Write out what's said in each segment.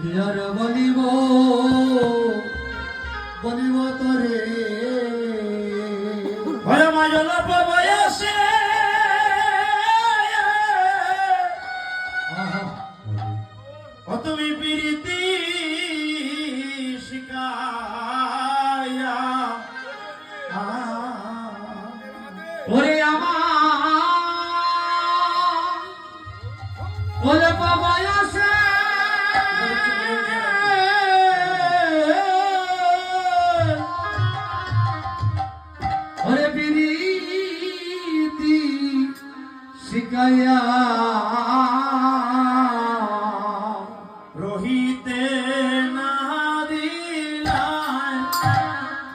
কি আর বলিব বলিব তরে। মাজল বয়সে তুমি প্রীতি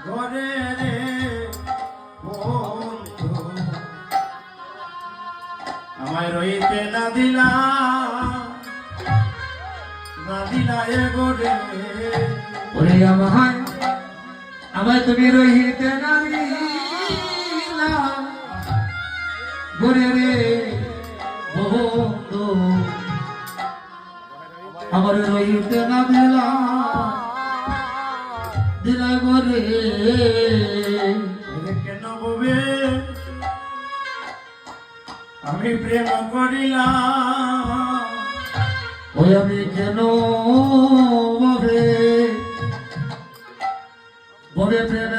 ঘরে রে, বন্ধু। আমায় রহিতে না দিলাম না দিলায় গোরে ওরে আমায় আমায় তুমি রহিতে না দিলা। ঘরে রে, বন্ধু। আমার রহিতে না দিলা। কেন ববে? আমি প্রেম করিলাম। ওই আমি কেন ববে? ববে প্রেম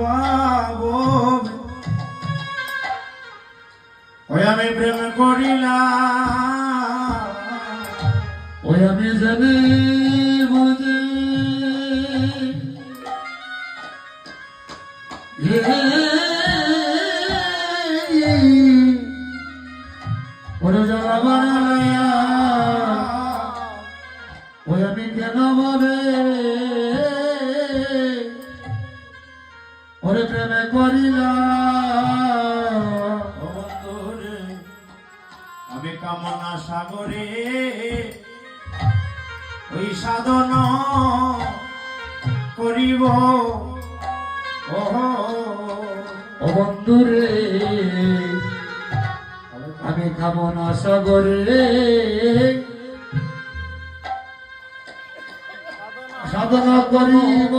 বাবো ওই আমি প্রেম করিলাম। ওই আমি জানি আমি কামনা সাগরে ওই সাধন করিব। ও বন্ধুরে আমি খাব না সাগরে সাধনা করিব।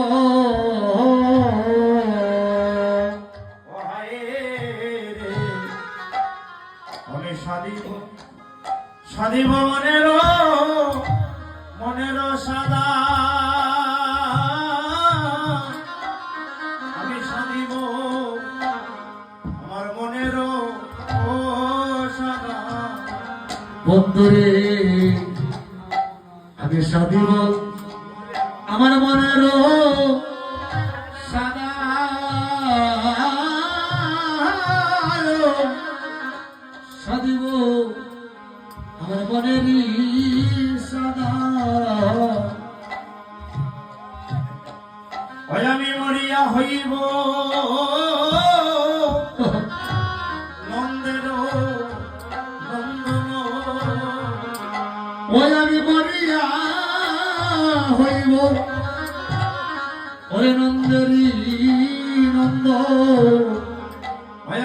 বন্ধুরে আমি সাধিব আমার মনের সাদা সাধিব আমার মনেরই সাদা ওরে নন্দরি নন্দ।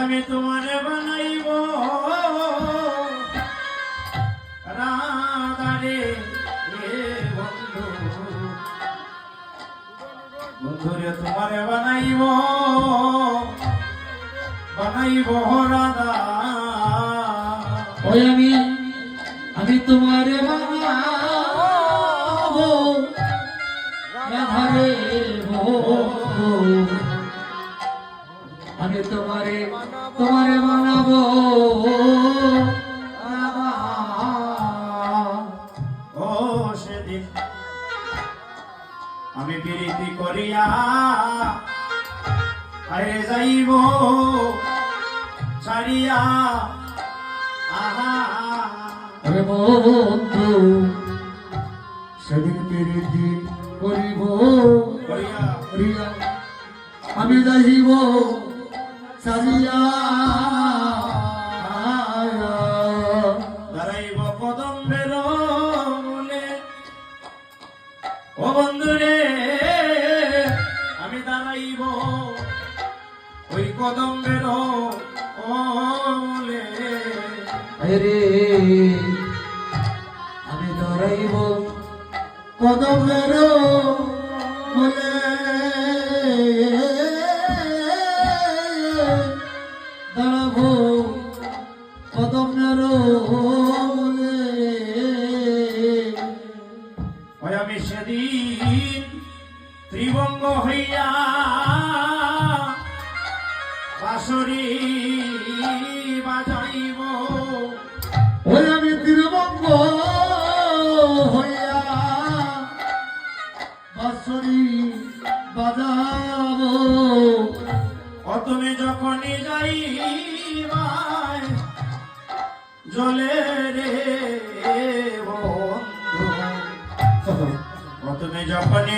আমি তোমারে বানাইব। রাধারে বন্ধু। বন্ধুরে তোমারে বানাইব। বানাইব রাধা। ওই আমি আমি তোমারে বানাবো আমি তোমারে তোমারে বানাবো। ও সেদিন আমি বিরতি করিয়া আরে যাইব ছাড়িয়া আহা বন্ধু সেদিন প্রীতি করিব আমি যাইব সারিয়া। দাঁড়াইব কদম্বের মূলে। ও বন্ধুরে, আমি দাঁড়াইব ওই কদম্বের মূলে। রে, আমি দাঁড়াইব কদমের Oh.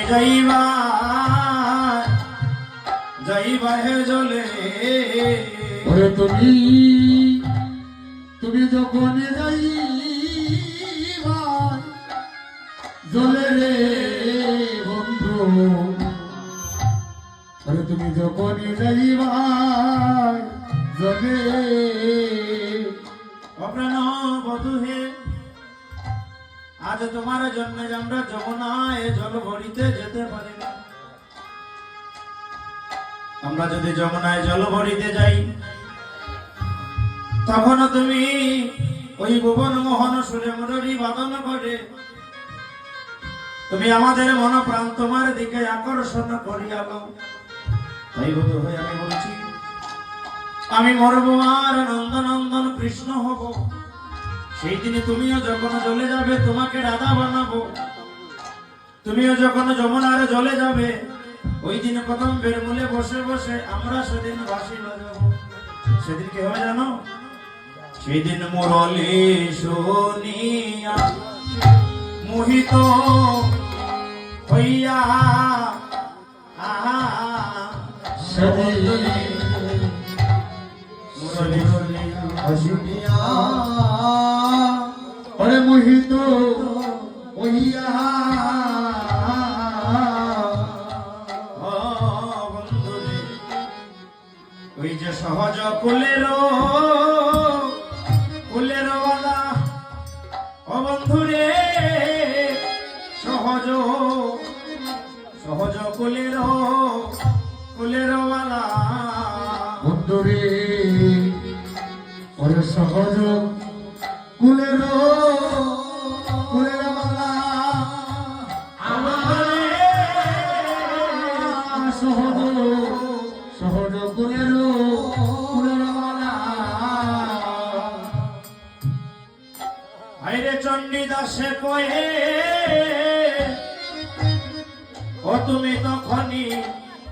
যাইবা যাইবা হে জলে। ওরে তুমি তুমি যখন যাই জলে রে বন্ধু। ওরে তুমি যখন যাইবা জলে। অপ্রাণ বধু হে আজ তোমার জন্য আমরা যমুনায় জল ভরিতে যেতে পারি আমরা যদি যমুনায় জল ভরিতে যাই তখন তুমি ওই ভুবন মোহন সুরে মুররি বাদন করে। তুমি আমাদের মন প্রাণ তোমার দিকে আকর্ষণ করিয়া করিয়ালো তাই বধু হয়ে আমি বলছি, আমি মরবো আর নন্দনন্দন কৃষ্ণ হব। সেই দিনে তুমিও যখন জলে যাবে তোমাকে রাধা বানাবো। তুমিও যখন যমুনার জলে যাবে ওই দিন প্রথম বের মূলে বসে বসে আমরা সেদিন বাসি বাজাবো। সেদিন কি হবে জানো? সেই দিন মুরলি শুনিয়া মোহিত হইয়া আহা হসিয়া ওরে মোহিত ও বন্ধুরে, ওই যে সহজ কুলের কুলের বালা। ও বন্ধুরে সহজ সহজ কুলের কুলের বালা। বন্ধুরে ওরে সহজ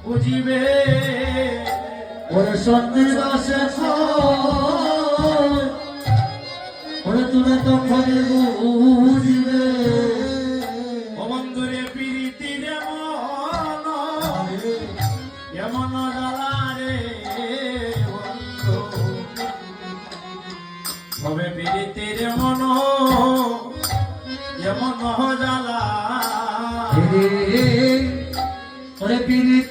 বুঝিবে ওরে সত্যি দাসে ওরে তুমি তো খনি বুঝিবে। ও বন্ধুরে প্রীতির মন এমন জ্বালা রে তবে প্রীতির মন এমন জ্বালা ওরে পিরিতি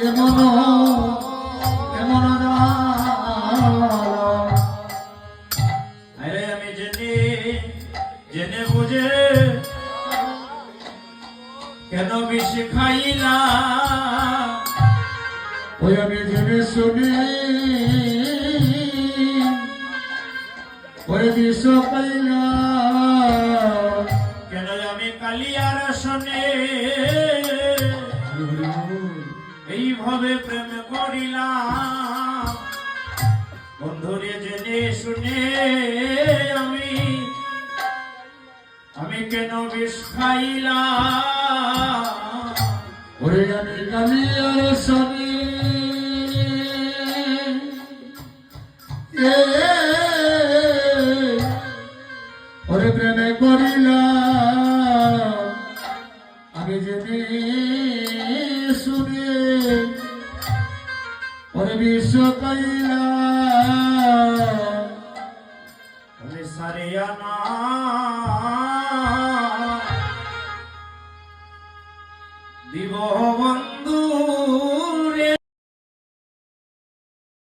এমন এমন আরে আমি জেনে জেনে বুঝে কেন বিষ ওই ওরে বিশ্ব কাইলা আমি কেন বিষ ওরে প্রেমে করিলাম আমি জেনে শুনে। ওরে বিশ্ব